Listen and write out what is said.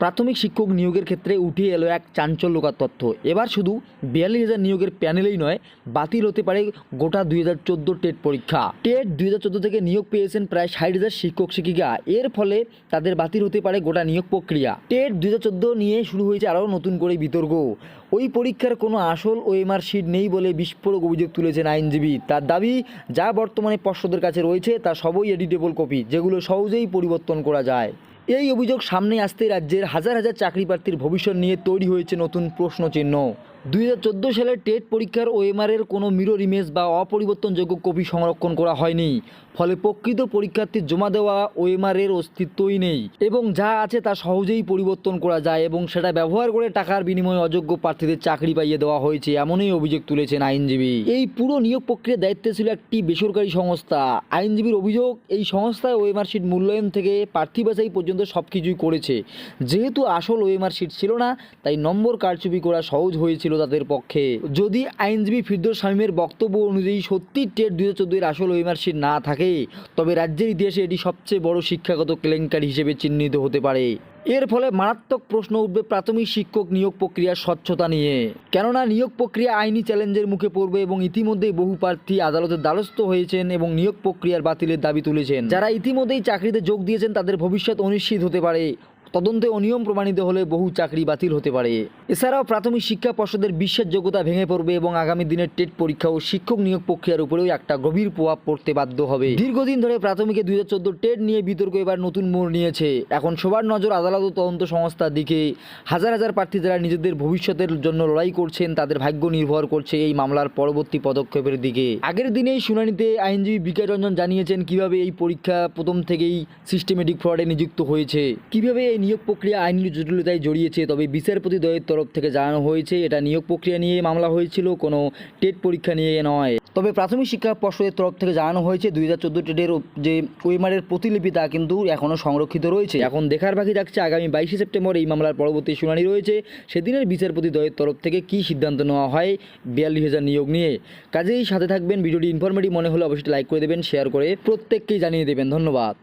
প্রাথমিক শিক্ষক নিয়োগের ক্ষেত্রে উঠে এলো এক চাঞ্চল্যকর তথ্য। এবার শুধু বিয়াল্লিশ হাজার নিয়োগের প্যানেলেই নয়, বাতিল হতে পারে গোটা দুই হাজার চোদ্দ টেট পরীক্ষা। টেট দুই হাজার চোদ্দ থেকে নিয়োগ পেয়েছেন প্রায় ষাট হাজার শিক্ষক শিক্ষিকা। এর ফলে তাদের বাতিল হতে পারে গোটা নিয়োগ প্রক্রিয়া। টেট দুই হাজার চোদ্দ নিয়ে শুরু হয়েছে আরও নতুন করে বিতর্ক। ওই পরীক্ষার কোনো আসল ওএমআর শিট নেই বলে বিস্ফোরক অভিযোগ তুলেছেন আইনজীবী। তার দাবি, যা বর্তমানে পর্ষদের কাছে রয়েছে, তা সবই এডিটেবল কপি, যেগুলো সহজেই পরিবর্তন করা যায়। এই অভিযোগ সামনে আসতে রাজ্যের হাজার হাজার চাকরি প্রার্থীর ভবিষ্যৎ নিয়ে তৈরি হয়েছে নতুন প্রশ্নচিহ্ন। দুই সালের টেট পরীক্ষার ওএমআরের কোনো মিরর ইমেজ বা অপরিবর্তনযোগ্য কপি সংরক্ষণ করা হয়নি। ফলে প্রকৃত পরীক্ষার্থীর জমা দেওয়া ওএমআরের অস্তিত্বই নেই। এবং যা আছে তা সহজেই পরিবর্তন করা যায় এবং সেটা ব্যবহার করে টাকার বিনিময়ে অযোগ্য প্রার্থীদের চাকরি পাইয়ে দেওয়া হয়েছে, এমনই অভিযোগ তুলেছেন আইনজীবী। এই পুরো নিয়োগ প্রক্রিয়ার দায়িত্বে ছিল একটি বেসরকারি সংস্থা। আইনজীবীর অভিযোগ, এই সংস্থায় ওএমআর শিট মূল্যায়ন থেকে প্রার্থী বাছাই পর্যন্ত সব কিছুই করেছে। যেহেতু আসল ওএমআর শিট ছিল না, তাই নম্বর কারচুপি করা সহজ হয়েছিল তাদের পক্ষে। যদি আইনজীবী ফিরদোস শামীমের বক্তব্য অনুযায়ী সত্যি টেট দুই হাজার আসল শিট না থাকে, তবে রাজ্যের ইতিহাসে এটি সবচেয়ে বড় শিক্ষাগত কেলেঙ্কারি হিসেবে চিহ্নিত হতে পারে। এর ফলে মারাত্মক প্রশ্ন উঠবে প্রাথমিক শিক্ষক নিয়োগ প্রক্রিয়ার স্বচ্ছতা নিয়ে। কেননা নিয়োগ প্রক্রিয়া আইনি চ্যালেঞ্জের মুখে পড়বে এবং ইতিমধ্যেই বহু প্রার্থী আদালতের দ্বারস্থ হয়েছেন এবং নিয়োগ প্রক্রিয়ার বাতিলের দাবি তুলেছেন। যারা ইতিমধ্যেই চাকরিতে যোগ দিয়েছেন, তাদের ভবিষ্যৎ অনিশ্চিত হতে পারে। তদন্তে অনিয়ম প্রমাণিত হলে বহু চাকরি বাতিল হতে পারে। এছাড়াও প্রাথমিক শিক্ষা পর্ষদের বিশ্বাসযোগ্যতা ভেঙে পড়বে এবং আগামী দিনের টেট পরীক্ষা ও শিক্ষক নিয়োগ প্রক্রিয়ার উপরেও একটা গভীর প্রভাব পড়তে বাধ্য হবে। দীর্ঘদিন ধরে প্রাথমিকে দুই হাজার চোদ্দ টেট নিয়ে বিতর্ক এবার নতুন মোড় নিয়েছে। এখন সবার নজর আদালত ও তদন্ত সংস্থার দিকে। হাজার হাজার প্রার্থী যারা নিজেদের ভবিষ্যতের জন্য লড়াই করছেন, তাদের ভাগ্য নির্ভর করছে এই মামলার পরবর্তী পদক্ষেপের দিকে। আগের দিনেই শুনানিতে আইনজীবী বিকাশ রঞ্জন জানিয়েছেন কীভাবে এই পরীক্ষা প্রথম থেকেই সিস্টেমেটিক ফ্রডে নিযুক্ত হয়েছে। কীভাবে এই নিয়োগ প্রক্রিয়া আইনি জটিলতায় জড়িয়েছে, তবে বিচারপতি দ্বয়ের তরফ থেকে জানানো হয়েছে, এটা নিয়োগ প্রক্রিয়া নিয়ে মামলা হয়েছিল, কোনো টেট পরীক্ষা নিয়ে নয়। তবে প্রাথমিক শিক্ষা পর্ষদের তরফ থেকে জানানো হয়েছে, দুই হাজার চোদ্দ টেটের যে ওয়েমারের প্রতিলিপি তা কিন্তু এখনও সংরক্ষিত রয়েছে। এখন দেখার বাকি থাকছে, আগামী বাইশে সেপ্টেম্বর এই মামলার পরবর্তী শুনানি রয়েছে। সেদিনের বিচারপতি দ্বয়ের তরফ থেকে কী সিদ্ধান্ত নেওয়া হয়, বিয়াল্লিশ হাজার নিয়োগ নিয়ে। কাজেই সাথে থাকবেন, ভিডিওটি ইনফরমেটিভ মনে হলে অবশ্যই লাইক করে দেবেন শেয়ার করে প্রত্যেককেই জানিয়ে দেবেন। ধন্যবাদ।